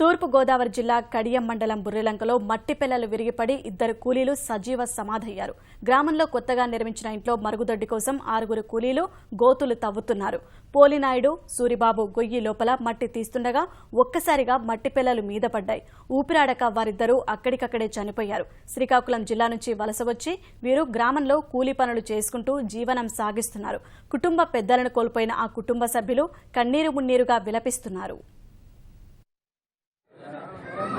తూర్పు గోదావరి జిల్లా కడియం మండలం బుర్రెలంకలో మట్టి పిల్లలు విరిగిపడి ఇద్దరు కూలీలు సజీవ సమాధయ్యారు. గ్రామంలో కొత్తగా నిర్మించిన ఇంట్లో మరుగుదొడ్డి కోసం ఆరుగురు కూలీలు గోతులు తవ్వుతున్నారు. పోలినాయుడు సూరిబాబు గొయ్యి లోపల మట్టి తీస్తుండగా ఒక్కసారిగా మట్టి పిల్లలు మీద పడ్డాయి. ఊపిరాడక వారిద్దరూ అక్కడికక్కడే చనిపోయారు. శ్రీకాకుళం జిల్లా నుంచి వలస వచ్చి వీరు గ్రామంలో కూలీ పనులు చేసుకుంటూ జీవనం సాగిస్తున్నారు. కుటుంబ పెద్దలను కోల్పోయిన ఆ కుటుంబ సభ్యులు కన్నీరు మున్నీరుగా విలపిస్తున్నారు.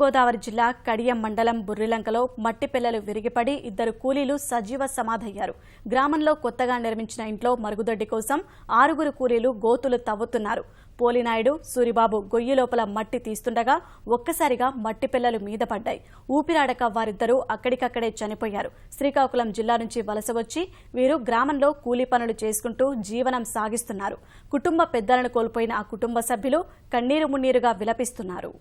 గోదావరి జిల్లా కడియం మండలం బుర్రిలంకలో మట్టి పిల్లలు విరిగిపడి ఇద్దరు కూలీలు సజీవ సమాధయ్యారు. గ్రామంలో కొత్తగా నిర్మించిన ఇంట్లో మరుగుదొడ్డి కోసం ఆరుగురు కూలీలు గోతులు తవ్వుతున్నారు. పోలినాయుడు సూరిబాబు గొయ్యి లోపల మట్టి తీస్తుండగా ఒక్కసారిగా మట్టి పిల్లలు మీద పడ్డాయి. ఊపిరాడక వారిద్దరూ అక్కడికక్కడే చనిపోయారు. శ్రీకాకుళం జిల్లా నుంచి వలస వచ్చి వీరు గ్రామంలో కూలీ పనులు చేసుకుంటూ జీవనం సాగిస్తున్నారు. కుటుంబ పెద్దలను కోల్పోయిన ఆ కుటుంబ సభ్యులు కన్నీరు మున్నీరుగా విలపిస్తున్నారు.